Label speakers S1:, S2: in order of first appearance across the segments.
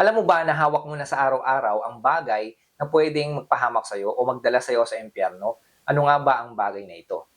S1: Alam mo ba na hawak mo na sa araw-araw ang bagay na pwedeng magpahamak sa'yo o magdala sa'yo sa impyerno? Ano nga ba ang bagay na ito?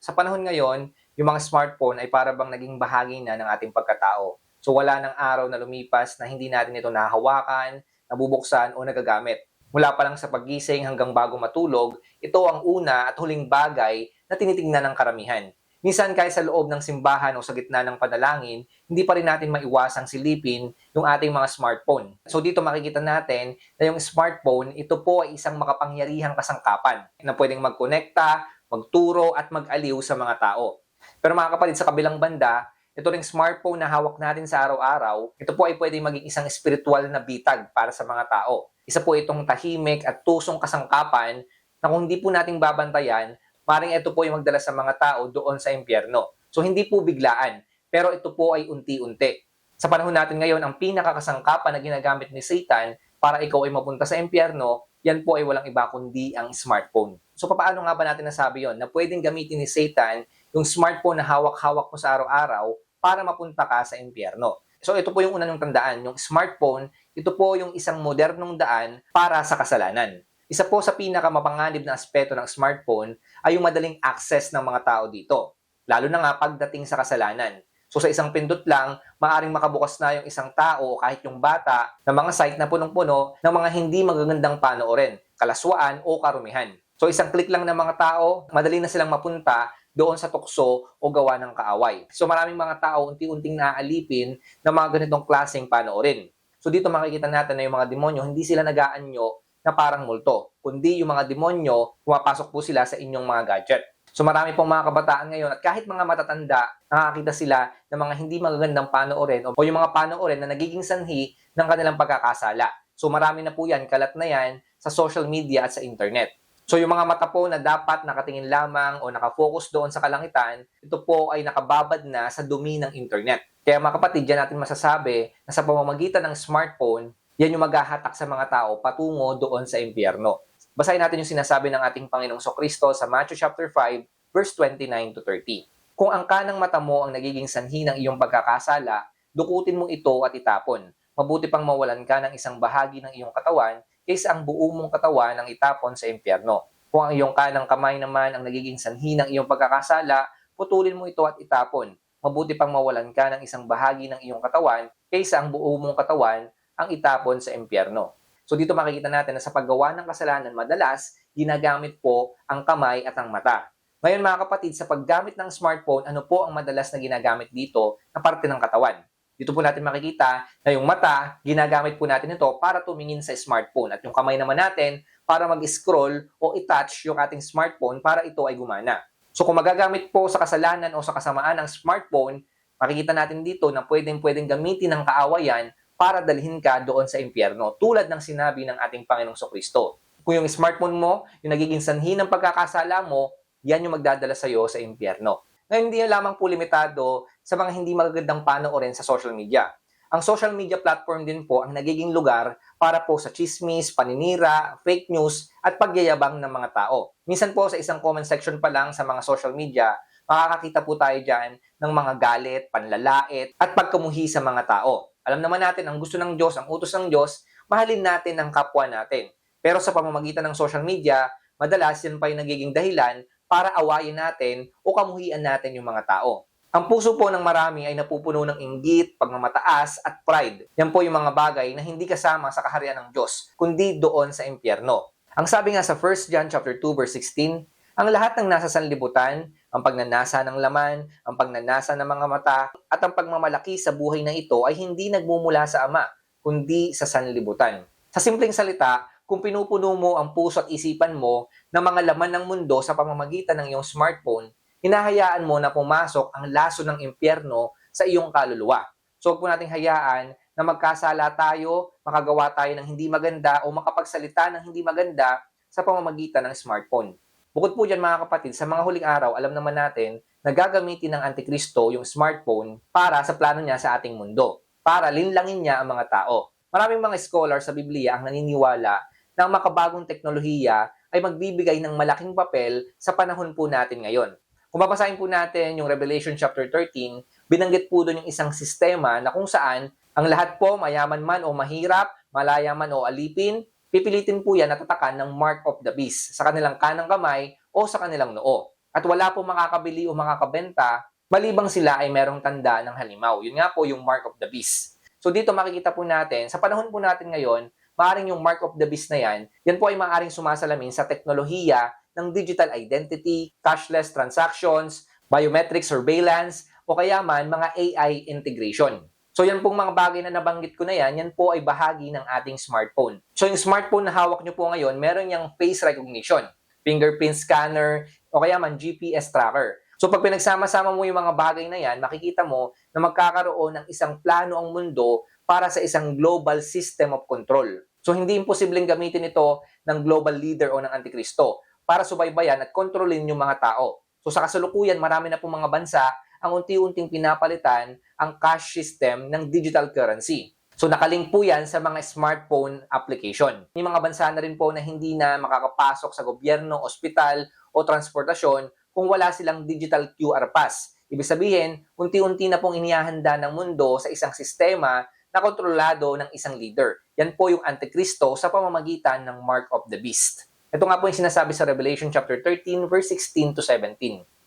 S1: Sa panahon ngayon, yung mga smartphone ay para bang naging bahagi na ng ating pagkatao. So wala ng araw na lumipas na hindi natin ito nahahawakan, nabubuksan o nagagamit. Mula pa lang sa paggising hanggang bago matulog, ito ang una at huling bagay na tinitingnan ng karamihan. Minsan kahit sa loob ng simbahan o sa gitna ng panalangin, hindi pa rin natin maiwasang silipin yung ating mga smartphone. So dito makikita natin na yung smartphone, ito po ay isang makapangyarihang kasangkapan na pwedeng magkonekta, magturo at mag-aliw sa mga tao. Pero mga kapatid, sa kabilang banda, ito ring smartphone na hawak natin sa araw-araw, ito po ay pwedeng maging isang spiritual na bitag para sa mga tao. Isa po itong tahimik at tusong kasangkapan na kung hindi po nating babantayan, maring ito po yung magdala sa mga tao doon sa impyerno. So hindi po biglaan, pero ito po ay unti-unti. Sa panahon natin ngayon, ang pinakakasangkapan na ginagamit ni Satan para ikaw ay mapunta sa impyerno, yan po ay walang iba kundi ang smartphone. So paano nga ba natin nasabi yon na pwedeng gamitin ni Satan yung smartphone na hawak-hawak mo sa araw-araw para mapunta ka sa impyerno. So ito po yung una yung tandaan, yung smartphone, ito po yung isang modernong daan para sa kasalanan. Isa po sa pinakamapanganib na aspeto ng smartphone ay yung madaling access ng mga tao dito, lalo na nga pagdating sa kasalanan. So sa isang pindot lang, maaring makabukas na yung isang tao o kahit yung bata ng mga site na punong-puno ng mga hindi magagandang panoorin, kalaswaan o karumihan. So isang click lang ng mga tao, madali na silang mapunta doon sa tukso o gawa ng kaaway. So maraming mga tao unti-unting naaalipin ng mga ganitong klaseng panoorin. So dito makikita natin na yung mga demonyo, hindi sila nagaanyo na parang multo, kundi yung mga demonyo, pumapasok po sila sa inyong mga gadget. So marami pong mga kabataan ngayon at kahit mga matatanda, nakakita sila ng mga hindi magagandang panoorin o yung mga panoorin na nagiging sanhi ng kanilang pagkakasala. So marami na po yan, kalat na yan sa social media at sa internet. So yung mga mata po na dapat nakatingin lamang o nakafocus doon sa kalangitan, ito po ay nakababad na sa dumi ng internet. Kaya mga kapatid, dyan natin masasabi na sa pamamagitan ng smartphone, yan yung maghahatak sa mga tao patungo doon sa impyerno. Basahin natin yung sinasabi ng ating Panginoong Kristo sa Matthew chapter 5, verse 29 to 30. Kung ang kanang mata mo ang nagiging sanhi ng iyong pagkakasala, dukutin mo ito at itapon. Mabuti pang mawalan ka ng isang bahagi ng iyong katawan kaysa ang buo mong katawan ang itapon sa impyerno. Kung ang iyong kanang kamay naman ang nagiging sanhi ng iyong pagkakasala, putulin mo ito at itapon. Mabuti pang mawalan ka ng isang bahagi ng iyong katawan kaysa ang buo mong katawan ang itapon sa impyerno. So dito makikita natin na sa paggawa ng kasalanan, madalas ginagamit po ang kamay at ang mata. Ngayon mga kapatid, sa paggamit ng smartphone, ano po ang madalas na ginagamit dito na parte ng katawan? Dito po natin makikita na yung mata, ginagamit po natin ito para tumingin sa smartphone. At yung kamay naman natin, para mag-scroll o i-touch yung ating smartphone para ito ay gumana. So kung magagamit po sa kasalanan o sa kasamaan ng smartphone, makikita natin dito na pwedeng-pwedeng gamitin ng kaawayan para dalhin ka doon sa impyerno, tulad ng sinabi ng ating Panginoong Kristo. Kung yung smartphone mo, yung nagiging sanhi ng pagkakasala mo, yan yung magdadala sa iyo sa impyerno. Ngayon, hindi lamang po limitado sa mga hindi magagandang panoorin sa social media. Ang social media platform din po ang nagiging lugar para po sa chismis, paninira, fake news, at pagyayabang ng mga tao. Minsan po sa isang comment section pa lang sa mga social media, makakakita po tayo dyan ng mga galit, panlalait, at pagkamuhi sa mga tao. Alam naman natin, ang gusto ng Diyos, ang utos ng Diyos, mahalin natin ang kapwa natin. Pero sa pamamagitan ng social media, madalas yan pa yung nagiging dahilan para awayin natin o kamuhian natin yung mga tao. Ang puso po ng marami ay napupuno ng inggit, pagmamataas at pride. Yan po yung mga bagay na hindi kasama sa kaharian ng Diyos, kundi doon sa impyerno. Ang sabi nga sa 1 John chapter 2 verse 16, ang lahat ng nasa sanlibutan, ang pagnanasa ng laman, ang pagnanasa ng mga mata, at ang pagmamalaki sa buhay na ito ay hindi nagmumula sa Ama, kundi sa sanlibutan. Sa simpleng salita, kung pinupuno mo ang puso at isipan mo ng mga laman ng mundo sa pamamagitan ng iyong smartphone, hinahayaan mo na pumasok ang laso ng impyerno sa iyong kaluluwa. So huwag po nating hayaan na magkasala tayo, makagawa tayo ng hindi maganda o makapagsalita ng hindi maganda sa pamamagitan ng smartphone. Bukod po dyan mga kapatid, sa mga huling araw, alam naman natin na gagamitin ng Antikristo yung smartphone para sa plano niya sa ating mundo, para linlangin niya ang mga tao. Maraming mga scholar sa Biblia ang naniniwala na ang makabagong teknolohiya ay magbibigay ng malaking papel sa panahon po natin ngayon. Kung babasahin po natin yung Revelation chapter 13, binanggit po doon yung isang sistema na kung saan ang lahat po, mayaman man o mahirap, malaya man o alipin, pipilitin po yan at tatakan ng mark of the beast sa kanilang kanang kamay o sa kanilang noo. At wala po makakabili o makakabenta malibang sila ay merong tanda ng halimaw. Yun nga po yung mark of the beast. So dito makikita po natin, sa panahon po natin ngayon, maaring yung mark of the beast na yan, yan po ay maaring sumasalamin sa teknolohiya ng digital identity, cashless transactions, biometric surveillance, o kaya man mga AI integration. So yan pong mga bagay na nabanggit ko na yan, yan po ay bahagi ng ating smartphone. So yung smartphone na hawak nyo po ngayon, meron yung face recognition, fingerprint scanner, o kaya man GPS tracker. So pag pinagsama-sama mo yung mga bagay na yan, makikita mo na magkakaroon ng isang plano ang mundo para sa isang global system of control. So hindi imposibleng gamitin ito ng global leader o ng antikristo para subaybayan at kontrolin yung mga tao. So sa kasalukuyan, marami na pong mga bansa ang unti-unting pinapalitan ang cash system ng digital currency. So nakalink po yan sa mga smartphone application. May mga bansa na rin po na hindi na makakapasok sa gobyerno, ospital o transportasyon kung wala silang digital QR pass. Ibig sabihin, unti-unti na pong inihahanda ng mundo sa isang sistema na kontrolado ng isang leader. Yan po yung Antikristo sa pamamagitan ng Mark of the Beast. Ito nga po yung sinasabi sa Revelation chapter 13 verse 16 to 17.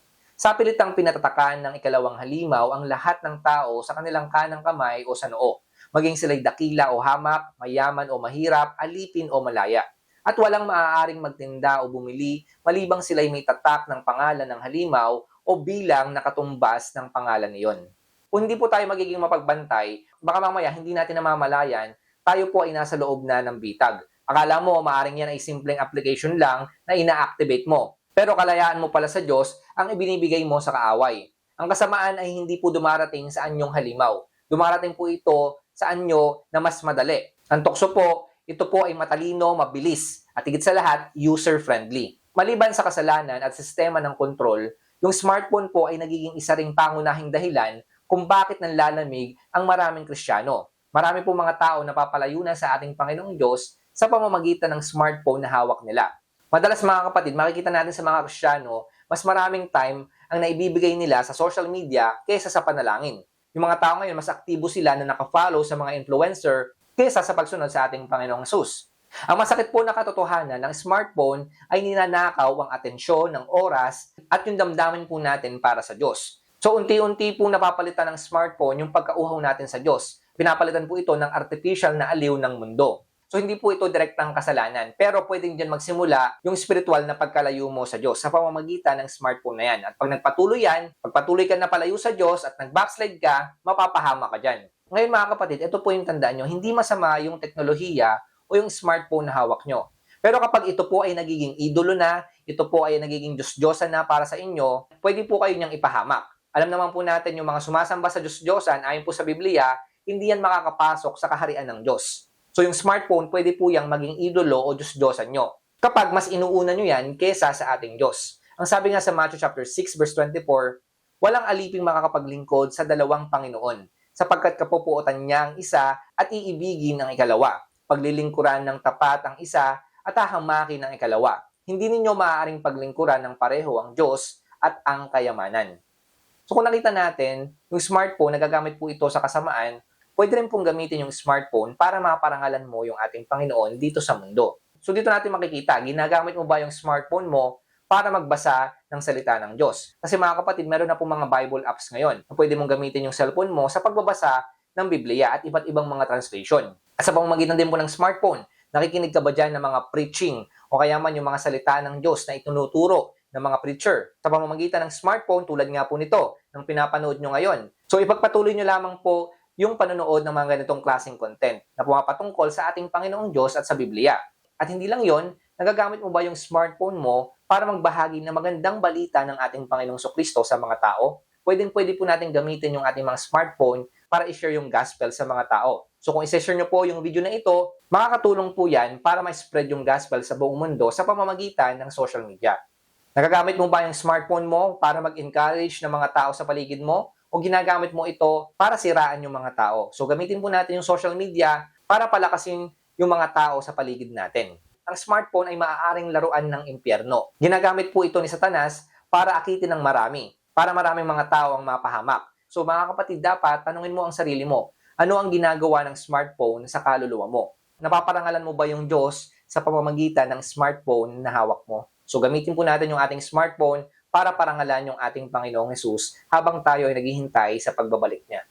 S1: Sa pilitang pinatatakan ng ikalawang halimaw ang lahat ng tao sa kanilang kanang kamay o sa noo, maging sila'y dakila o hamak, mayaman o mahirap, alipin o malaya at walang maaaring magtinda o bumili malibang sila'y may tatak ng pangalan ng halimaw o bilang nakatumbas ng pangalan niyon. Kung hindi po tayo magiging mapagbantay, baka mamaya hindi natin namamalayan, tayo po ay nasa loob na ng bitag. Akala mo, maaring yan ay simpleng application lang na ina-activate mo. Pero kalayaan mo pala sa Diyos ang ibinibigay mo sa kaaway. Ang kasamaan ay hindi po dumarating sa anyong halimaw. Dumarating po ito sa anyo na mas madali. Ang tukso po, ito po ay matalino, mabilis, at higit sa lahat, user-friendly. Maliban sa kasalanan at sistema ng kontrol, yung smartphone po ay nagiging isa ring pangunahing dahilan kung bakit nanlalamig ang maraming Kristiyano. Marami po mga tao na papalayo na sa ating Panginoong Diyos sa pamamagitan ng smartphone na hawak nila. Madalas mga kapatid, makikita natin sa mga Kristiyano, mas maraming time ang naibibigay nila sa social media kaysa sa panalangin. Yung mga tao ngayon, mas aktibo sila na nakafollow sa mga influencer kaysa sa pagsunod sa ating Panginoong Sus. Ang masakit po na katotohanan ng smartphone ay ninanakaw ang atensyon, ng oras, at yung damdamin po natin para sa Diyos. So unti-unti po napapalitan ng smartphone yung pagkauhaw natin sa Diyos. Pinapalitan po ito ng artificial na aliw ng mundo. So hindi po ito direktang kasalanan, pero pwedeng dyan magsimula yung spiritual na pagkalayo mo sa Diyos sa pamamagitan ng smartphone na yan. At pag nagpatuloy yan, pagpatuloy ka na palayo sa Diyos at nag-backslide ka, mapapahama ka dyan. Ngayon mga kapatid, ito po yung tandaan nyo, hindi masama yung teknolohiya o yung smartphone na hawak nyo. Pero kapag ito po ay nagiging idolo na, ito po ay nagiging Diyos-Diyosan na para sa inyo, pwede po kayo niyang ipahamak. Alam naman po natin yung mga sumasamba sa Diyos-Diyosan, ayon po sa Biblia, hindi yan makakapasok sa kaharian ng Diyos. So yung smartphone, pwede po yang maging idolo o Diyos-Diyosan nyo. Kapag mas inuuna nyo yan kesa sa ating Diyos. Ang sabi nga sa Matthew chapter 6 verse 24, walang aliping makakapaglingkod sa dalawang Panginoon sapagkat kapupuotan niya ang isa at iibigin ang ikalawa. Paglilingkuran ng tapat ang isa at hahamakin ang ikalawa. Hindi ninyo maaaring paglingkuran ng pareho ang Diyos at ang kayamanan. So kung nakita natin, yung smartphone, nagagamit po ito sa kasamaan, pwede rin pong gamitin yung smartphone para maparangalan mo yung ating Panginoon dito sa mundo. So dito natin makikita, ginagamit mo ba yung smartphone mo para magbasa ng salita ng Diyos. Kasi mga kapatid, meron na po mga Bible apps ngayon na pwede mong gamitin yung cellphone mo sa pagbabasa ng Biblia at iba't ibang mga translation. At sa pamamagitan din po ng smartphone, nakikinig ka ba dyan ng mga preaching o kaya man yung mga salita ng Diyos na itunuturo ng mga preacher sa pamamagitan ng smartphone tulad nga po nito ng pinapanood nyo ngayon. So ipagpatuloy nyo lamang po yung panonood ng mga ganitong klaseng content na pumapatungkol sa ating Panginoong Diyos at sa Biblia. At hindi lang yon, nagagamit mo ba yung smartphone mo para magbahagi ng magandang balita ng ating Panginoong Kristo sa mga tao. Pwedeng pwede po natin gamitin yung ating mga smartphone para i-share yung gospel sa mga tao. So kung i-share nyo po yung video na ito, makakatulong po yan para ma-spread yung gospel sa buong mundo sa pamamagitan ng social media. Nagagamit mo ba yung smartphone mo para mag-encourage ng mga tao sa paligid mo? o ginagamit mo ito para siraan yung mga tao. So gamitin po natin yung social media para palakasin yung mga tao sa paligid natin. Ang smartphone ay maaaring laruan ng impyerno. Ginagamit po ito ni Satanas para akitin ng marami, para maraming mga tao ang mapahamak. So mga kapatid, dapat tanungin mo ang sarili mo, ano ang ginagawa ng smartphone sa kaluluwa mo? Napaparangalan mo ba yung Diyos sa pamamagitan ng smartphone na hawak mo? So gamitin po natin yung ating smartphone para parangalan yung ating Panginoong Yesus habang tayo ay naghihintay sa pagbabalik niya.